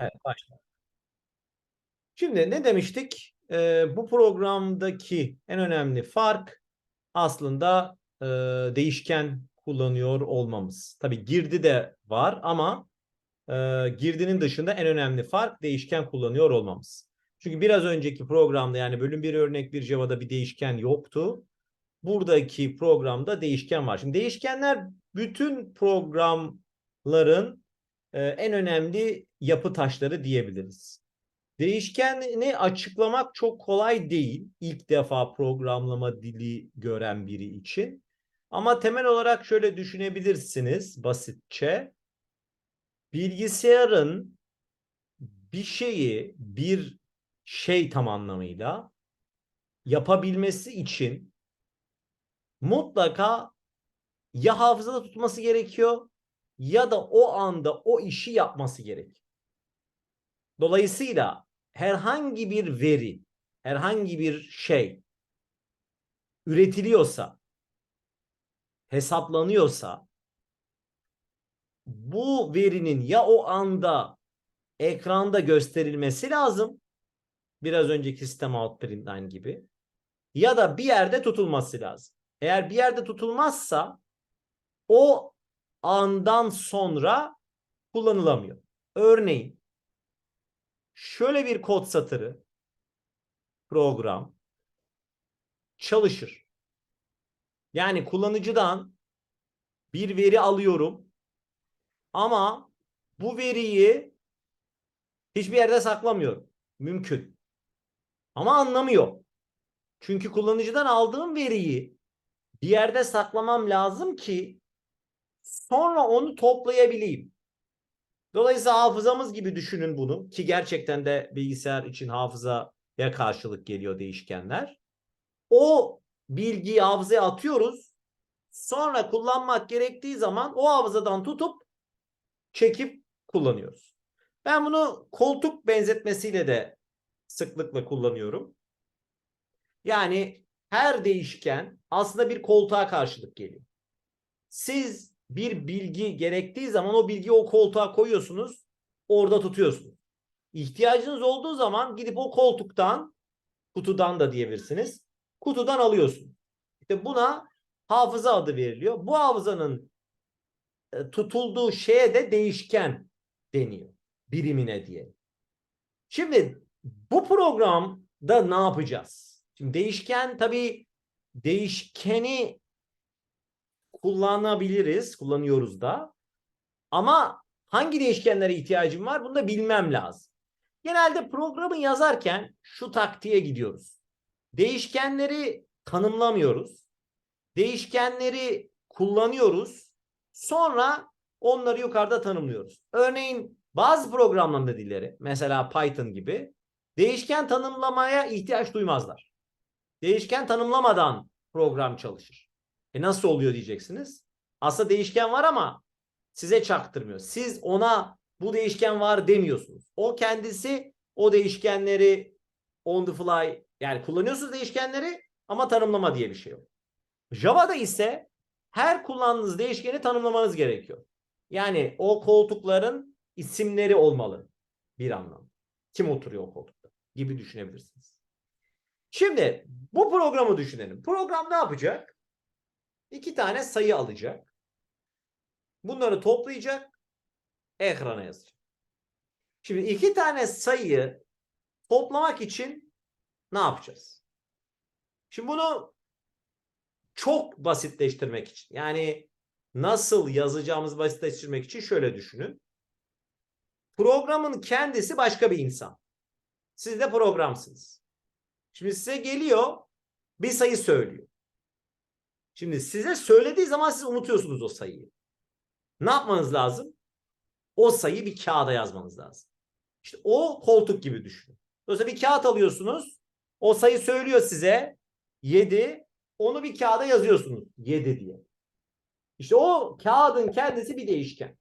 Evet, başla. Şimdi ne demiştik? Ee, bu programdaki en önemli fark aslında e, değişken kullanıyor olmamız. Tabii girdi de var ama e, girdinin dışında en önemli fark değişken kullanıyor olmamız. Çünkü biraz önceki programda yani bölüm bir örnek bir Java'da bir değişken yoktu. Buradaki programda değişken var. Şimdi değişkenler bütün programların e, en önemli yapı taşları diyebiliriz. Değişkenini açıklamak çok kolay değil ilk defa programlama dili gören biri için. Ama temel olarak şöyle düşünebilirsiniz basitçe. Bilgisayarın bir şeyi bir şey tam anlamıyla yapabilmesi için mutlaka ya hafızada tutması gerekiyor ya da o anda o işi yapması gerekiyor. Dolayısıyla herhangi bir veri, herhangi bir şey üretiliyorsa, hesaplanıyorsa bu verinin ya o anda ekranda gösterilmesi lazım. Biraz önceki sistem out println gibi. Ya da bir yerde tutulması lazım. Eğer bir yerde tutulmazsa o andan sonra kullanılamıyor. Örneğin şöyle bir kod satırı program çalışır. Yani kullanıcıdan bir veri alıyorum ama bu veriyi hiçbir yerde saklamıyorum. Mümkün. Ama anlamıyor. Çünkü kullanıcıdan aldığım veriyi bir yerde saklamam lazım ki sonra onu toplayabileyim. Dolayısıyla hafızamız gibi düşünün bunu ki gerçekten de bilgisayar için hafızaya karşılık geliyor değişkenler. O bilgiyi hafızaya atıyoruz. Sonra kullanmak gerektiği zaman o hafızadan tutup çekip kullanıyoruz. Ben bunu koltuk benzetmesiyle de sıklıkla kullanıyorum. Yani her değişken aslında bir koltuğa karşılık geliyor. Siz bir bilgi gerektiği zaman o bilgiyi o koltuğa koyuyorsunuz, orada tutuyorsunuz. İhtiyacınız olduğu zaman gidip o koltuktan, kutudan da diyebilirsiniz, kutudan alıyorsunuz. İşte buna hafıza adı veriliyor. Bu hafızanın e, tutulduğu şeye de değişken deniyor. Birimine diye. Şimdi bu programda ne yapacağız? Şimdi değişken tabii değişkeni kullanabiliriz, kullanıyoruz da. Ama hangi değişkenlere ihtiyacım var bunu da bilmem lazım. Genelde programı yazarken şu taktiğe gidiyoruz. Değişkenleri tanımlamıyoruz. Değişkenleri kullanıyoruz. Sonra onları yukarıda tanımlıyoruz. Örneğin bazı programlama dilleri mesela Python gibi değişken tanımlamaya ihtiyaç duymazlar. Değişken tanımlamadan program çalışır. E nasıl oluyor diyeceksiniz. Aslında değişken var ama size çaktırmıyor. Siz ona bu değişken var demiyorsunuz. O kendisi o değişkenleri on the fly yani kullanıyorsunuz değişkenleri ama tanımlama diye bir şey yok. Java'da ise her kullandığınız değişkeni tanımlamanız gerekiyor. Yani o koltukların isimleri olmalı bir anlamda. Kim oturuyor o koltukta gibi düşünebilirsiniz. Şimdi bu programı düşünelim. Program ne yapacak? İki tane sayı alacak. Bunları toplayacak. Ekrana yazacak. Şimdi iki tane sayıyı toplamak için ne yapacağız? Şimdi bunu çok basitleştirmek için yani nasıl yazacağımızı basitleştirmek için şöyle düşünün. Programın kendisi başka bir insan. Siz de programsınız. Şimdi size geliyor bir sayı söylüyor. Şimdi size söylediği zaman siz unutuyorsunuz o sayıyı. Ne yapmanız lazım? O sayıyı bir kağıda yazmanız lazım. İşte o koltuk gibi düşünün. Dolayısıyla bir kağıt alıyorsunuz. O sayı söylüyor size 7. Onu bir kağıda yazıyorsunuz 7 diye. İşte o kağıdın kendisi bir değişken.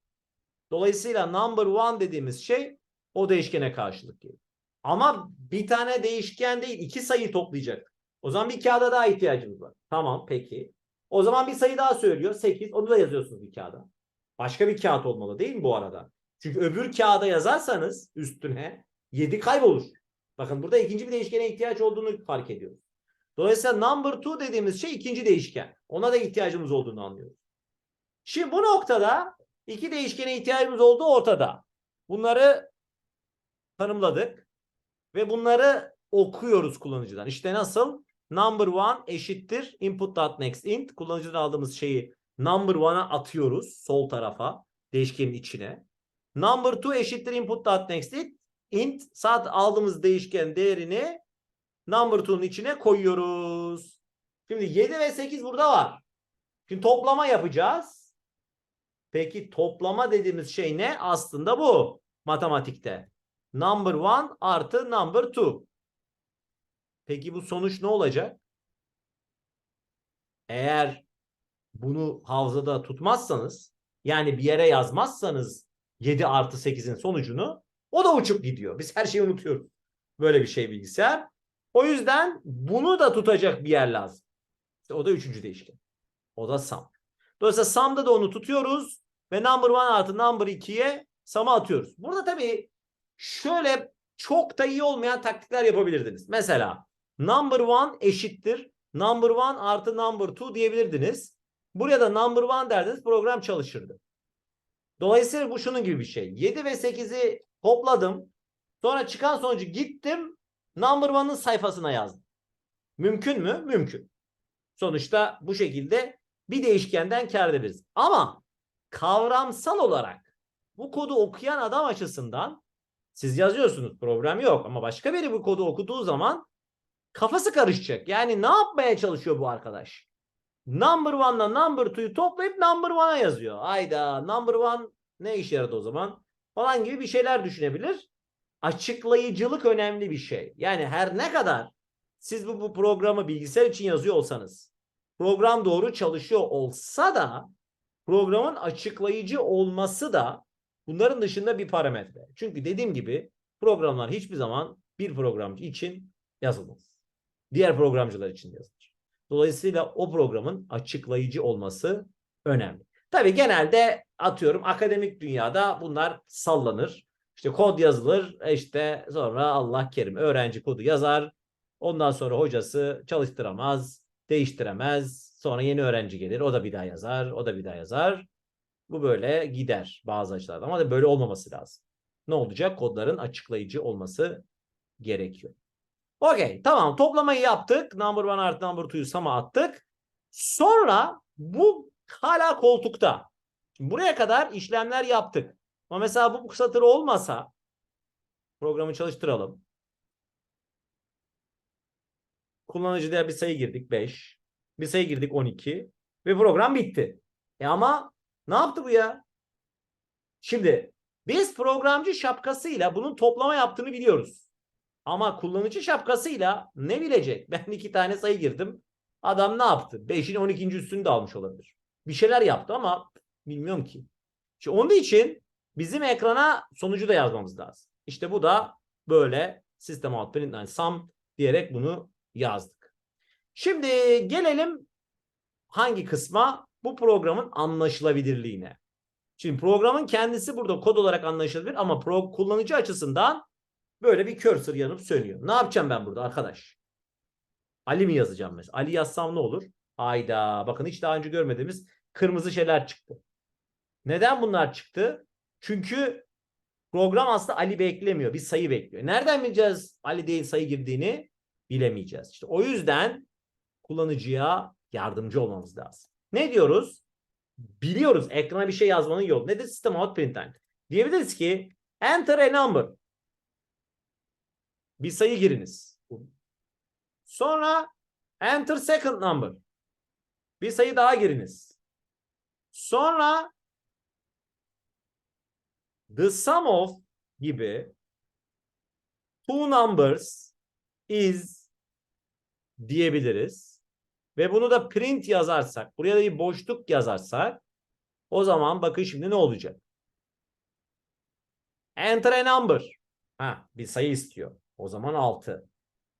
Dolayısıyla number one dediğimiz şey o değişkene karşılık geliyor. Ama bir tane değişken değil iki sayı toplayacak. O zaman bir kağıda daha ihtiyacımız var. Tamam peki. O zaman bir sayı daha söylüyor. 8. Onu da yazıyorsunuz bir kağıda. Başka bir kağıt olmalı değil mi bu arada? Çünkü öbür kağıda yazarsanız üstüne 7 kaybolur. Bakın burada ikinci bir değişkene ihtiyaç olduğunu fark ediyoruz. Dolayısıyla number 2 dediğimiz şey ikinci değişken. Ona da ihtiyacımız olduğunu anlıyoruz. Şimdi bu noktada iki değişkene ihtiyacımız olduğu ortada. Bunları tanımladık ve bunları okuyoruz kullanıcıdan. İşte nasıl? Number one eşittir input.next int. Kullanıcıdan aldığımız şeyi number one'a atıyoruz sol tarafa değişkenin içine. Number two eşittir input.next int. int saat aldığımız değişken değerini number two'nun içine koyuyoruz. Şimdi 7 ve 8 burada var. Şimdi toplama yapacağız. Peki toplama dediğimiz şey ne? Aslında bu matematikte. Number one artı number two. Peki bu sonuç ne olacak? Eğer bunu havzada tutmazsanız yani bir yere yazmazsanız 7 artı 8'in sonucunu o da uçup gidiyor. Biz her şeyi unutuyoruz. Böyle bir şey bilgisayar. O yüzden bunu da tutacak bir yer lazım. İşte o da üçüncü değişken. O da sum. Dolayısıyla sum'da da onu tutuyoruz ve number one artı number 2'ye sum'ı atıyoruz. Burada tabii şöyle çok da iyi olmayan taktikler yapabilirdiniz. Mesela number one eşittir number one artı number two diyebilirdiniz. Buraya da number one derdiniz program çalışırdı. Dolayısıyla bu şunun gibi bir şey. 7 ve 8'i topladım. Sonra çıkan sonucu gittim number one'ın sayfasına yazdım. Mümkün mü? Mümkün. Sonuçta bu şekilde bir değişkenden kar ederiz. Ama kavramsal olarak bu kodu okuyan adam açısından siz yazıyorsunuz problem yok ama başka biri bu kodu okuduğu zaman kafası karışacak. Yani ne yapmaya çalışıyor bu arkadaş? Number one'la number two'yu toplayıp number one'a yazıyor. Ayda number one ne işe yaradı o zaman? Falan gibi bir şeyler düşünebilir. Açıklayıcılık önemli bir şey. Yani her ne kadar siz bu, bu programı bilgisayar için yazıyor olsanız program doğru çalışıyor olsa da programın açıklayıcı olması da bunların dışında bir parametre. Çünkü dediğim gibi programlar hiçbir zaman bir programcı için yazılmaz. Diğer programcılar için yazılır. Dolayısıyla o programın açıklayıcı olması önemli. Tabii genelde atıyorum akademik dünyada bunlar sallanır. İşte kod yazılır, işte sonra Allah kerim öğrenci kodu yazar. Ondan sonra hocası çalıştıramaz, değiştiremez. Sonra yeni öğrenci gelir, o da bir daha yazar, o da bir daha yazar. Bu böyle gider bazı açılardan ama böyle olmaması lazım. Ne olacak? Kodların açıklayıcı olması gerekiyor. Okey tamam toplamayı yaptık. Number one artı number two'yu sama attık. Sonra bu hala koltukta. Şimdi buraya kadar işlemler yaptık. Ama mesela bu satır olmasa programı çalıştıralım. Kullanıcı değer bir sayı girdik 5. Bir sayı girdik 12. Ve program bitti. E ama ne yaptı bu ya? Şimdi biz programcı şapkasıyla bunun toplama yaptığını biliyoruz. Ama kullanıcı şapkasıyla ne bilecek? Ben iki tane sayı girdim. Adam ne yaptı? 5'in 12. üstünü de almış olabilir. Bir şeyler yaptı ama bilmiyorum ki. Şimdi onun için bizim ekrana sonucu da yazmamız lazım. İşte bu da böyle system out print yani sum diyerek bunu yazdık. Şimdi gelelim hangi kısma? Bu programın anlaşılabilirliğine. Şimdi programın kendisi burada kod olarak anlaşılabilir ama pro kullanıcı açısından böyle bir cursor yanıp sönüyor. Ne yapacağım ben burada arkadaş? Ali mi yazacağım mesela? Ali yazsam ne olur? Hayda bakın hiç daha önce görmediğimiz kırmızı şeyler çıktı. Neden bunlar çıktı? Çünkü program aslında Ali beklemiyor. Bir sayı bekliyor. Nereden bileceğiz Ali değil sayı girdiğini? Bilemeyeceğiz. İşte o yüzden kullanıcıya yardımcı olmamız lazım. Ne diyoruz? Biliyoruz ekrana bir şey yazmanın yolu. Nedir? System out println. Diyebiliriz ki enter a number. Bir sayı giriniz. Sonra enter second number. Bir sayı daha giriniz. Sonra the sum of gibi two numbers is diyebiliriz. Ve bunu da print yazarsak, buraya da bir boşluk yazarsak o zaman bakın şimdi ne olacak? Enter a number. Ha, bir sayı istiyor. O zaman 6.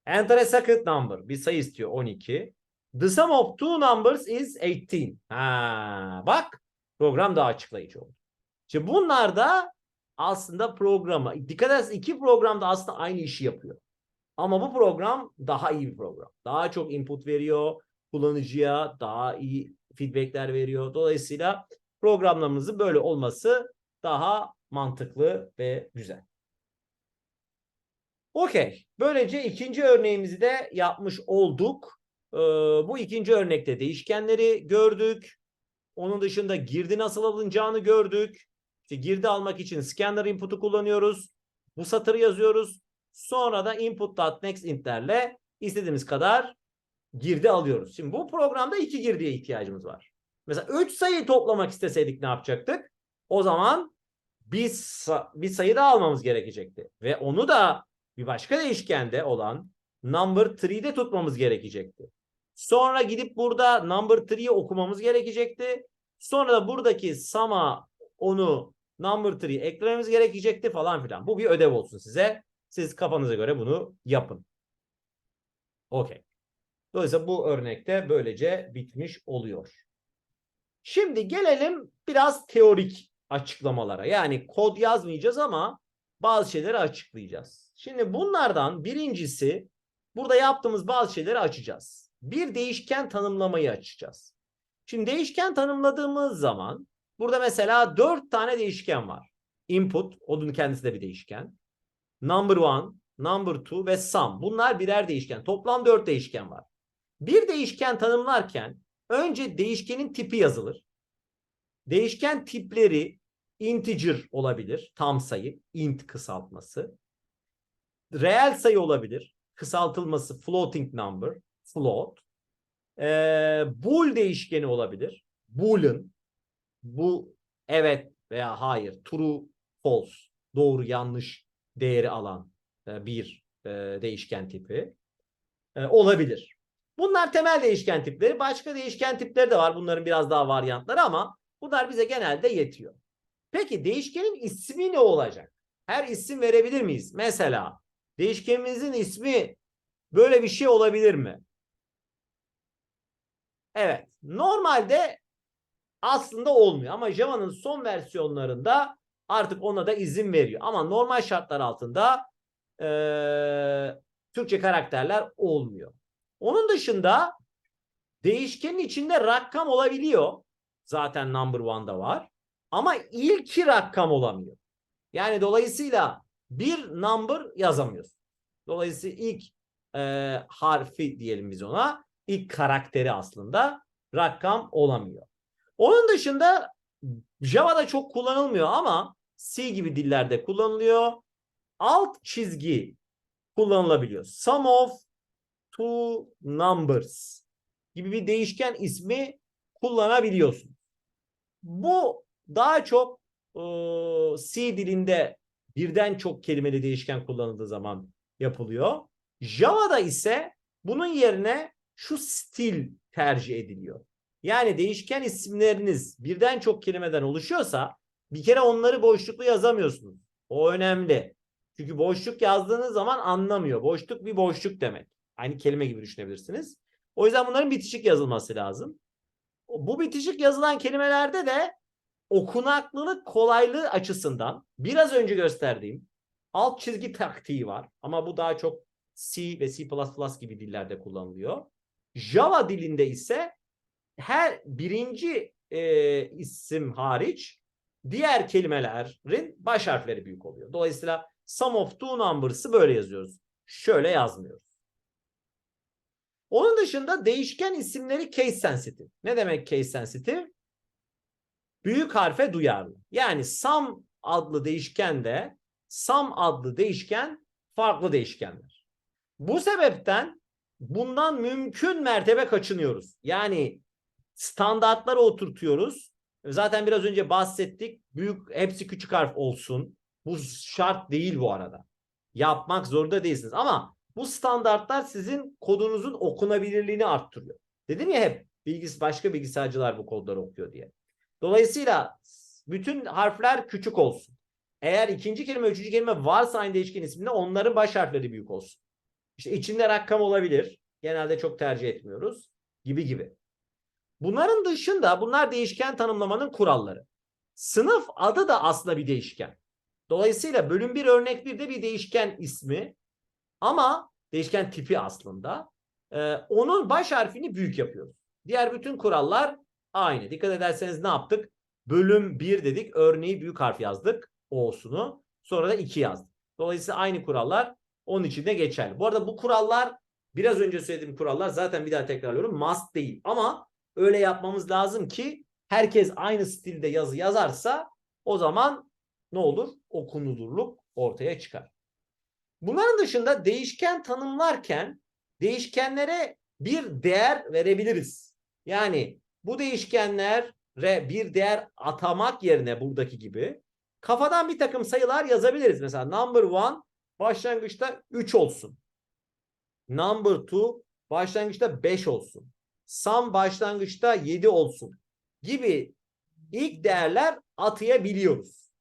Enter a second number. Bir sayı istiyor 12. The sum of two numbers is 18. Ha, bak program daha açıklayıcı oldu. Şimdi bunlar da aslında programı. Dikkat ederseniz iki program da aslında aynı işi yapıyor. Ama bu program daha iyi bir program. Daha çok input veriyor kullanıcıya, daha iyi feedbackler veriyor. Dolayısıyla programlarımızın böyle olması daha mantıklı ve güzel. Okey. Böylece ikinci örneğimizi de yapmış olduk. Ee, bu ikinci örnekte değişkenleri gördük. Onun dışında girdi nasıl alınacağını gördük. İşte girdi almak için scanner input'u kullanıyoruz. Bu satırı yazıyoruz. Sonra da input.nextInt'lerle istediğimiz kadar girdi alıyoruz. Şimdi bu programda iki girdiye ihtiyacımız var. Mesela 3 sayı toplamak isteseydik ne yapacaktık? O zaman bir, bir sayı daha almamız gerekecekti. Ve onu da bir başka değişkende olan number 3'de tutmamız gerekecekti. Sonra gidip burada number 3'yi okumamız gerekecekti. Sonra da buradaki sum'a onu number 3'yi eklememiz gerekecekti falan filan. Bu bir ödev olsun size. Siz kafanıza göre bunu yapın. Okey. Dolayısıyla bu örnekte böylece bitmiş oluyor. Şimdi gelelim biraz teorik açıklamalara. Yani kod yazmayacağız ama bazı şeyleri açıklayacağız. Şimdi bunlardan birincisi burada yaptığımız bazı şeyleri açacağız. Bir değişken tanımlamayı açacağız. Şimdi değişken tanımladığımız zaman burada mesela dört tane değişken var. Input, onun kendisi de bir değişken. Number one, number two ve sum. Bunlar birer değişken. Toplam dört değişken var. Bir değişken tanımlarken önce değişkenin tipi yazılır. Değişken tipleri integer olabilir, tam sayı, int kısaltması. Reel sayı olabilir, kısaltılması floating number, float. Ee, bool değişkeni olabilir, boolean. Bu evet veya hayır, true, false, doğru, yanlış değeri alan e, bir e, değişken tipi e, olabilir. Bunlar temel değişken tipleri. Başka değişken tipleri de var. Bunların biraz daha varyantları ama bunlar bize genelde yetiyor. Peki değişkenin ismi ne olacak? Her isim verebilir miyiz? Mesela değişkenimizin ismi böyle bir şey olabilir mi? Evet. Normalde aslında olmuyor ama Java'nın son versiyonlarında artık ona da izin veriyor. Ama normal şartlar altında eee, Türkçe karakterler olmuyor. Onun dışında değişkenin içinde rakam olabiliyor. Zaten number one'da var. Ama ilki rakam olamıyor. Yani dolayısıyla bir number yazamıyorsun. Dolayısıyla ilk e, harfi diyelim biz ona. ilk karakteri aslında rakam olamıyor. Onun dışında Java'da çok kullanılmıyor ama C gibi dillerde kullanılıyor. Alt çizgi kullanılabiliyor. Sum of two numbers gibi bir değişken ismi kullanabiliyorsun. Bu daha çok e, C dilinde birden çok kelimeli değişken kullanıldığı zaman yapılıyor. Java'da ise bunun yerine şu stil tercih ediliyor. Yani değişken isimleriniz birden çok kelimeden oluşuyorsa bir kere onları boşluklu yazamıyorsunuz. O önemli. Çünkü boşluk yazdığınız zaman anlamıyor. Boşluk bir boşluk demek. Aynı kelime gibi düşünebilirsiniz. O yüzden bunların bitişik yazılması lazım. Bu bitişik yazılan kelimelerde de okunaklılık kolaylığı açısından biraz önce gösterdiğim alt çizgi taktiği var. Ama bu daha çok C ve C++ gibi dillerde kullanılıyor. Java dilinde ise her birinci e, isim hariç diğer kelimelerin baş harfleri büyük oluyor. Dolayısıyla sum of two numbers'ı böyle yazıyoruz. Şöyle yazmıyoruz. Onun dışında değişken isimleri case sensitive. Ne demek case sensitive? Büyük harfe duyarlı. Yani sum adlı değişkende sum adlı değişken farklı değişkenler. Bu sebepten bundan mümkün mertebe kaçınıyoruz. Yani standartlara oturtuyoruz. Zaten biraz önce bahsettik. Büyük hepsi küçük harf olsun. Bu şart değil bu arada. Yapmak zorunda değilsiniz. Ama bu standartlar sizin kodunuzun okunabilirliğini arttırıyor. Dedim ya hep bilgis başka bilgisayarcılar bu kodları okuyor diye. Dolayısıyla bütün harfler küçük olsun. Eğer ikinci kelime, üçüncü kelime varsa aynı değişken isminde onların baş harfleri büyük olsun. İşte içinde rakam olabilir. Genelde çok tercih etmiyoruz. Gibi gibi. Bunların dışında bunlar değişken tanımlamanın kuralları. Sınıf adı da aslında bir değişken. Dolayısıyla bölüm 1 örnek 1 de bir değişken ismi ama değişken tipi aslında. Ee, onun baş harfini büyük yapıyoruz. Diğer bütün kurallar aynı. Dikkat ederseniz ne yaptık? Bölüm 1 dedik. Örneği büyük harf yazdık. O'sunu. Sonra da 2 yazdık. Dolayısıyla aynı kurallar onun için de geçerli. Bu arada bu kurallar biraz önce söylediğim kurallar zaten bir daha tekrarlıyorum. Must değil. Ama öyle yapmamız lazım ki herkes aynı stilde yazı yazarsa o zaman ne olur? Okunulurluk ortaya çıkar. Bunların dışında değişken tanımlarken değişkenlere bir değer verebiliriz. Yani bu değişkenlere bir değer atamak yerine buradaki gibi kafadan bir takım sayılar yazabiliriz. Mesela number one başlangıçta 3 olsun. Number two başlangıçta 5 olsun. Sum başlangıçta 7 olsun gibi ilk değerler atayabiliyoruz.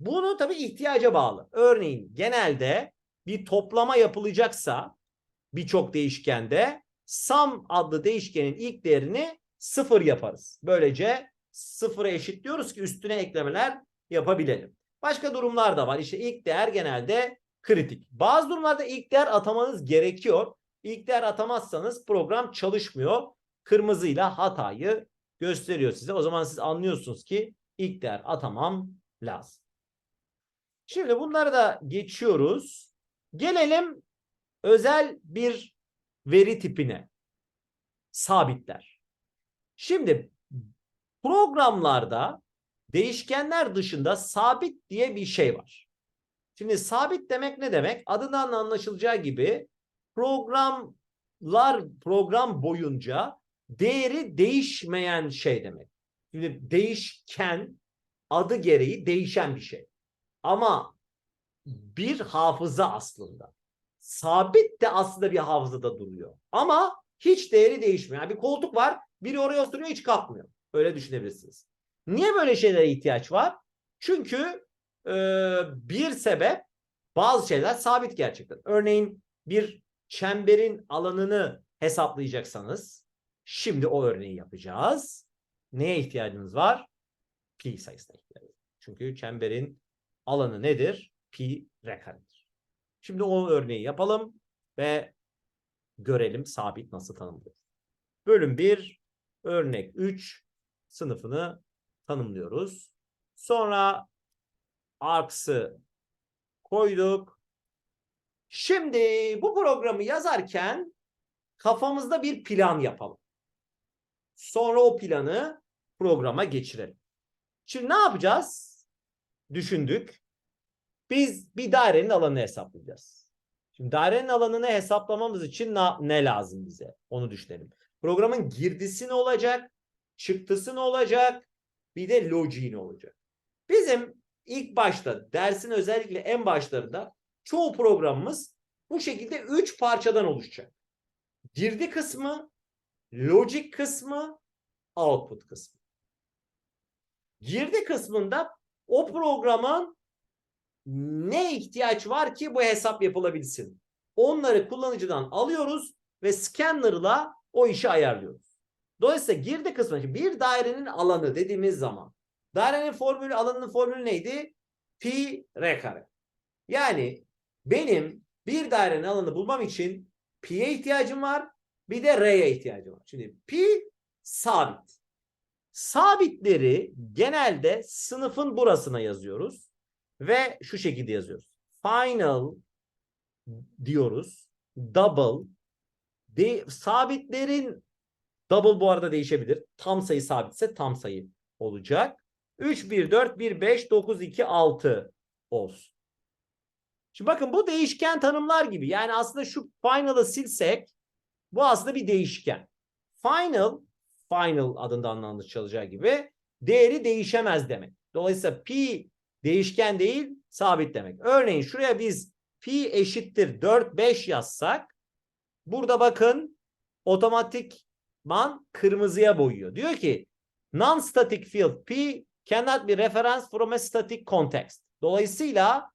Bunu tabii ihtiyaca bağlı. Örneğin genelde bir toplama yapılacaksa birçok değişkende sum adlı değişkenin ilk değerini sıfır yaparız. Böylece sıfıra eşitliyoruz ki üstüne eklemeler yapabilelim. Başka durumlar da var. İşte ilk değer genelde kritik. Bazı durumlarda ilk değer atamanız gerekiyor. İlk değer atamazsanız program çalışmıyor. Kırmızıyla hatayı gösteriyor size. O zaman siz anlıyorsunuz ki ilk değer atamam lazım. Şimdi bunları da geçiyoruz. Gelelim özel bir veri tipine. Sabitler. Şimdi programlarda değişkenler dışında sabit diye bir şey var. Şimdi sabit demek ne demek? Adından anlaşılacağı gibi programlar program boyunca değeri değişmeyen şey demek. Şimdi değişken adı gereği değişen bir şey. Ama bir hafıza aslında. Sabit de aslında bir hafızada duruyor. Ama hiç değeri değişmiyor. Yani bir koltuk var, biri oraya oturuyor hiç kalkmıyor. Öyle düşünebilirsiniz. Niye böyle şeylere ihtiyaç var? Çünkü e, bir sebep bazı şeyler sabit gerçekten. Örneğin bir çemberin alanını hesaplayacaksanız şimdi o örneği yapacağız. Neye ihtiyacınız var? Pi sayısına ihtiyacınız Çünkü çemberin alanı nedir? Pi r. Şimdi o örneği yapalım ve görelim sabit nasıl tanımlıyor. Bölüm 1, örnek 3 sınıfını tanımlıyoruz. Sonra arcs'ı koyduk. Şimdi bu programı yazarken kafamızda bir plan yapalım. Sonra o planı programa geçirelim. Şimdi ne yapacağız? Düşündük. Biz bir dairenin alanını hesaplayacağız. Şimdi dairenin alanını hesaplamamız için ne, ne lazım bize? Onu düşünelim. Programın girdisi ne olacak? Çıktısı ne olacak? Bir de logiği ne olacak? Bizim ilk başta dersin özellikle en başlarında çoğu programımız bu şekilde üç parçadan oluşacak. Girdi kısmı, logic kısmı, output kısmı. Girdi kısmında o programın ne ihtiyaç var ki bu hesap yapılabilsin? Onları kullanıcıdan alıyoruz ve scanner'la o işi ayarlıyoruz. Dolayısıyla girdi kısmı bir dairenin alanı dediğimiz zaman dairenin formülü alanının formülü neydi? Pi r kare. Yani benim bir dairenin alanı bulmam için pi'ye ihtiyacım var bir de r'ye ihtiyacım var. Şimdi pi sabit. Sabitleri genelde sınıfın burasına yazıyoruz ve şu şekilde yazıyoruz. Final diyoruz. Double de, sabitlerin double bu arada değişebilir. Tam sayı sabitse tam sayı olacak. 3 1 4 1 5 9 2 6 olsun. Şimdi bakın bu değişken tanımlar gibi. Yani aslında şu final'ı silsek bu aslında bir değişken. Final final adında anlaşılacağı gibi değeri değişemez demek. Dolayısıyla pi değişken değil sabit demek. Örneğin şuraya biz pi eşittir 4 5 yazsak burada bakın otomatikman kırmızıya boyuyor. Diyor ki non-static field p cannot be referenced from a static context. Dolayısıyla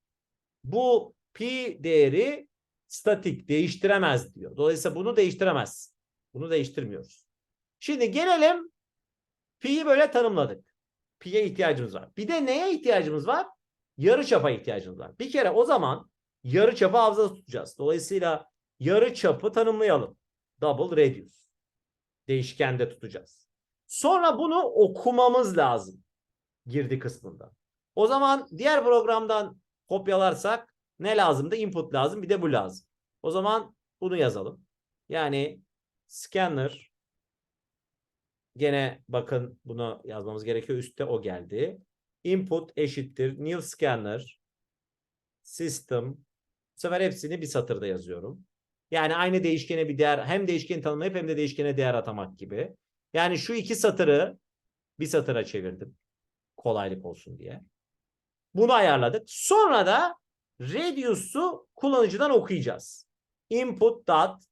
bu pi değeri statik değiştiremez diyor. Dolayısıyla bunu değiştiremez. Bunu değiştirmiyoruz. Şimdi gelelim pi'yi böyle tanımladık. Pi'ye ihtiyacımız var. Bir de neye ihtiyacımız var? yarı çapa ihtiyacımız var. Bir kere o zaman yarı çapı hafızada tutacağız. Dolayısıyla yarı çapı tanımlayalım. Double radius. Değişkende tutacağız. Sonra bunu okumamız lazım. Girdi kısmında. O zaman diğer programdan kopyalarsak ne lazımdı? Input lazım bir de bu lazım. O zaman bunu yazalım. Yani scanner gene bakın bunu yazmamız gerekiyor. Üstte o geldi. Input eşittir new scanner system bu sefer hepsini bir satırda yazıyorum. Yani aynı değişkene bir değer hem değişkeni tanımlayıp hem de değişkene değer atamak gibi. Yani şu iki satırı bir satıra çevirdim. Kolaylık olsun diye. Bunu ayarladık. Sonra da Radius'u kullanıcıdan okuyacağız. Input dot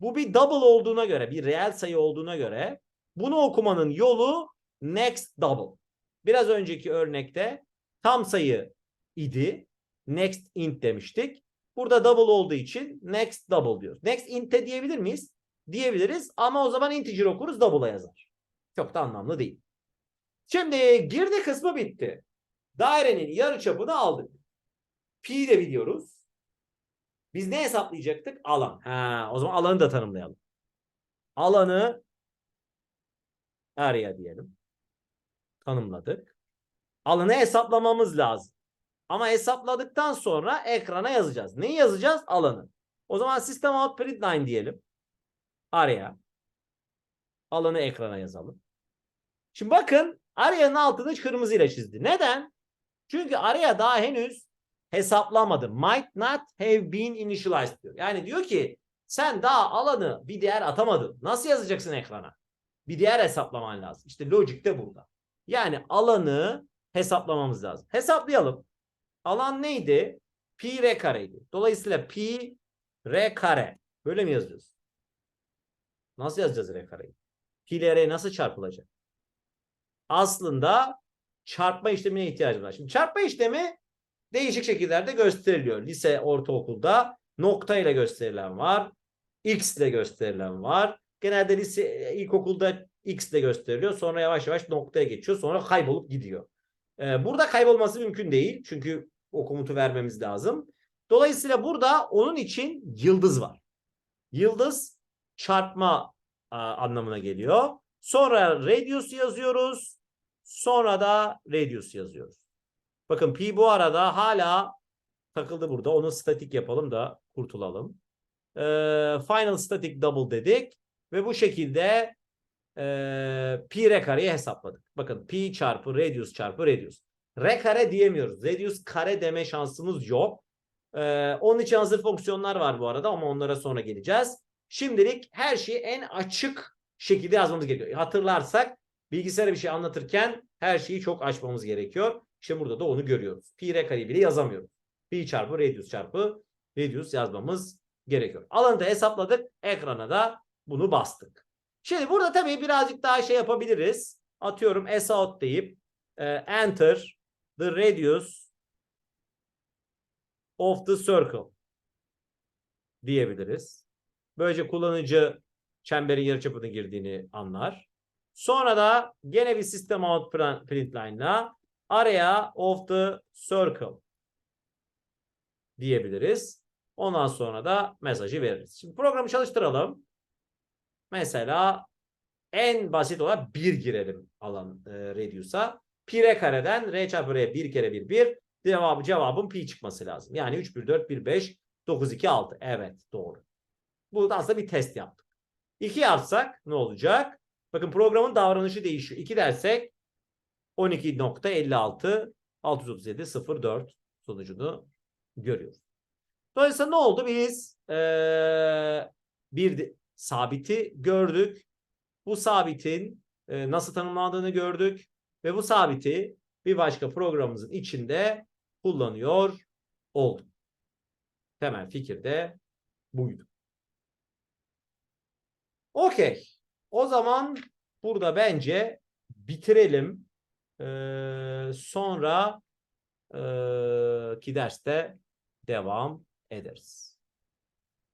bu bir double olduğuna göre, bir reel sayı olduğuna göre bunu okumanın yolu next double. Biraz önceki örnekte tam sayı idi. Next int demiştik. Burada double olduğu için next double diyoruz. Next int'e diyebilir miyiz? Diyebiliriz ama o zaman integer okuruz double'a yazar. Çok da anlamlı değil. Şimdi girdi kısmı bitti. Dairenin yarıçapını aldık. Pi de biliyoruz. Biz ne hesaplayacaktık? Alan. Ha, o zaman alanı da tanımlayalım. Alanı area diyelim. Tanımladık. Alanı hesaplamamız lazım. Ama hesapladıktan sonra ekrana yazacağız. Neyi yazacağız? Alanı. O zaman system out print line diyelim. Area. Alanı ekrana yazalım. Şimdi bakın area'nın altını kırmızıyla çizdi. Neden? Çünkü area daha henüz hesaplamadı. Might not have been initialized diyor. Yani diyor ki sen daha alanı bir değer atamadın. Nasıl yazacaksın ekrana? Bir değer hesaplaman lazım. İşte logic de burada. Yani alanı hesaplamamız lazım. Hesaplayalım. Alan neydi? Pi r kareydi. Dolayısıyla pi r kare. Böyle mi yazıyoruz? Nasıl yazacağız r kareyi? Pi ile r nasıl çarpılacak? Aslında çarpma işlemine ihtiyacımız var. Şimdi çarpma işlemi değişik şekillerde gösteriliyor. Lise, ortaokulda nokta ile gösterilen var. X ile gösterilen var. Genelde lise, ilkokulda X ile gösteriliyor. Sonra yavaş yavaş noktaya geçiyor. Sonra kaybolup gidiyor. Ee, burada kaybolması mümkün değil. Çünkü o komutu vermemiz lazım. Dolayısıyla burada onun için yıldız var. Yıldız çarpma a, anlamına geliyor. Sonra radius yazıyoruz. Sonra da radius yazıyoruz. Bakın pi bu arada hala takıldı burada. Onu statik yapalım da kurtulalım. Ee, final static double dedik. Ve bu şekilde e, pi r kareyi hesapladık. Bakın pi çarpı radius çarpı radius. R kare diyemiyoruz. Radius kare deme şansımız yok. Ee, onun için hazır fonksiyonlar var bu arada ama onlara sonra geleceğiz. Şimdilik her şeyi en açık şekilde yazmamız gerekiyor. Hatırlarsak bilgisayara bir şey anlatırken her şeyi çok açmamız gerekiyor. İşte burada da onu görüyoruz. Pi r kareyi bile yazamıyoruz. Pi çarpı radius çarpı radius yazmamız gerekiyor. Alanı da hesapladık. Ekrana da bunu bastık. Şimdi burada tabii birazcık daha şey yapabiliriz. Atıyorum s out deyip e, enter the radius of the circle diyebiliriz. Böylece kullanıcı çemberin yarıçapını girdiğini anlar. Sonra da gene bir system out print line'la area of the circle diyebiliriz. Ondan sonra da mesajı veririz. Şimdi programı çalıştıralım. Mesela en basit olarak 1 girelim alan e, radius'a. Pi r kareden r çarpı r 1 kere 1 1 cevabı cevabın pi çıkması lazım. Yani 3 1 4 1 5 9 2 6. Evet doğru. Bu da aslında bir test yaptık. 2 yapsak ne olacak? Bakın programın davranışı değişiyor. 2 dersek 12.56 637 04 sonucunu görüyoruz. Dolayısıyla ne oldu? Biz ee, bir sabiti gördük. Bu sabitin e, nasıl tanımlandığını gördük. Ve bu sabiti bir başka programımızın içinde kullanıyor olduk. Temel fikir de buydu. Okey. O zaman burada bence bitirelim. Ee, sonra e, ki derste devam ederiz.